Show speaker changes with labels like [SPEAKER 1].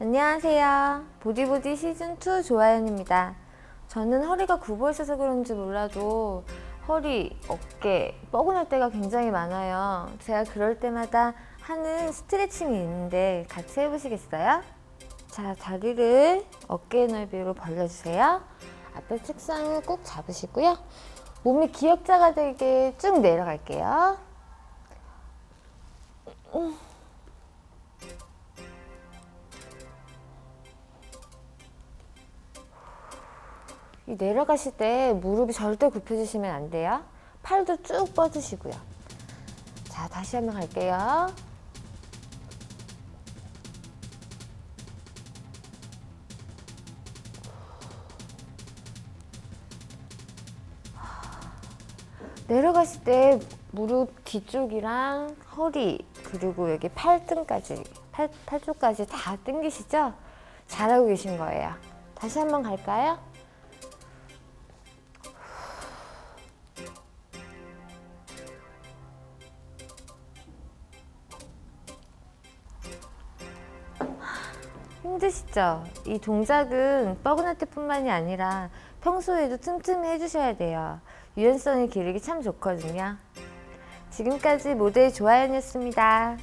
[SPEAKER 1] 안녕하세요. 보디보디 시즌2 조아연입니다. 저는 허리가 굽어 있어서 그런지 몰라도 허리, 어깨, 뻐근할 때가 굉장히 많아요. 제가 그럴 때마다 하는 스트레칭이 있는데 같이 해보시겠어요? 자, 다리를 어깨 넓이로 벌려주세요. 앞에 책상을 꼭 잡으시고요. 몸이 기역자가 되게 쭉 내려갈게요. 이 내려가실 때 무릎이 절대 굽혀지시면 안 돼요. 팔도 쭉 뻗으시고요. 자, 다시 한번 갈게요. 내려가실 때 무릎 뒤쪽이랑 허리 그리고 여기 팔등까지 팔, 팔 쪽까지 다 당기시죠? 잘하고 계신 거예요. 다시 한번 갈까요? 힘드시죠? 이 동작은 뻐근할 때뿐만이 아니라 평소에도 틈틈이 해주셔야 돼요. 유연성이 기르기 참 좋거든요. 지금까지 모델 조아연이었습니다.